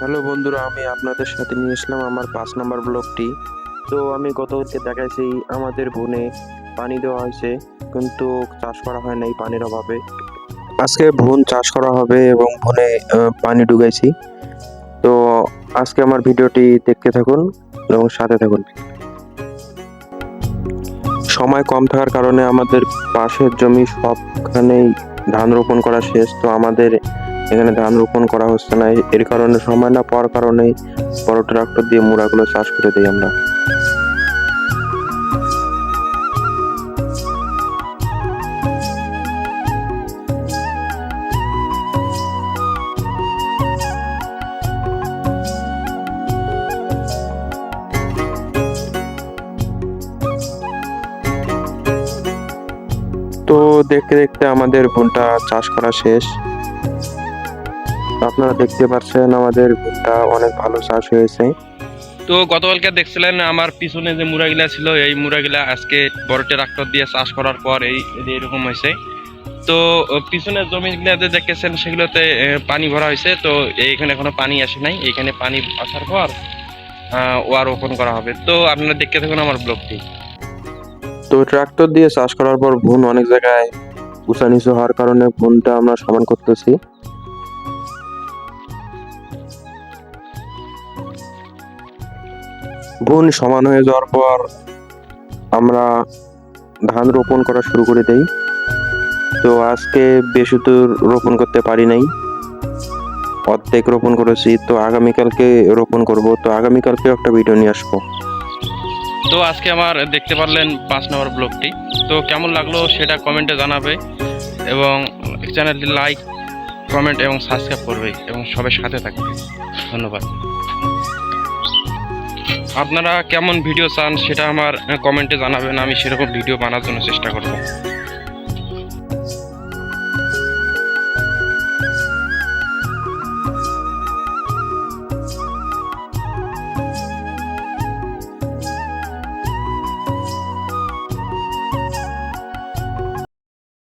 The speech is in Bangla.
হ্যালো বন্ধুরা, আমি আপনাদের সাথে নিয়ে আসলাম আমার পাঁচ নাম্বার ব্লগটি। তো আমি গত গতকালকে দেখাইছি, আমাদের বনে পানি দেওয়া হয়েছে, কিন্তু চাষ করা হয় নাই পানির অভাবে। আজকে ভুন চাষ করা হবে এবং ভুনে পানি ডুবাইছি তো আজকে আমার ভিডিওটি দেখতে থাকুন এবং সাথে থাকুন। সময় কম থাকার কারণে আমাদের পাশের জমি সবখানেই ধান রোপণ করা শেষ, তো আমাদের এখানে ধান রোপণ করা হচ্ছে না। এর কারণে সময় না পাওয়ার কারণে বড় ট্রাক্টর দিয়ে মুড়াগুলো চাষ করে দিই আমরা। তো দেখতে দেখতে আমাদের ভুনটা চাষ করা শেষ। আপনারা দেখতে পাচ্ছেন আমাদের ভুট্টা অনেক ভালো চাষ হয়েছে। তো গতকালকে দেখছিলেন আমার পিছনে যে মুরাগিলা ছিল এই মুরাগিলা আজকে বড় ট্রাক্টর দিয়ে চাষ করার পর এই এরকম হয়েছে। তো পিছনের জমিগুলো যে দেখেছেন সেগুলোতে পানি ভরা হয়েছে। তো এইখানে এখনও পানি আসে নাই। এখানে পানি আসার পর আহ, ওয়া রোপণ করা হবে। তো আপনারা দেখতে থাকুন আমার ব্লগটি। তো ট্রাক্টর দিয়ে চাষ করার পর ভুন অনেক জায়গায় উঁচা নিচু হওয়ার কারণে ভুনটা আমরা সমান করতেছি। ভুন সমান হয়ে যাওয়ার পর আমরা ধান রোপণ করা শুরু করে দেই। তো আজকে বেশি দূর রোপণ করতে পারি নাই। অর্ধেক রোপণ করেছি, তো আগামীকালকে রোপণ করব। তো আগামীকালকে একটা ভিডিও নিয়ে আসব। তো আজকে আমার দেখতে পারলেন পাঁচ নম্বর ব্লগটি। তো কেমন লাগল সেটা কমেন্টে জানাবে এবং চ্যানেলটি লাইক কমেন্ট এবং সাবস্ক্রাইব করবে এবং সবাই সাথে থাকবে। ধন্যবাদ। আপনারা কেমন ভিডিও চান সেটা আমার কমেন্টে জানাবেন, আমি সেরকম ভিডিও বানার জন্য চেষ্টা করব।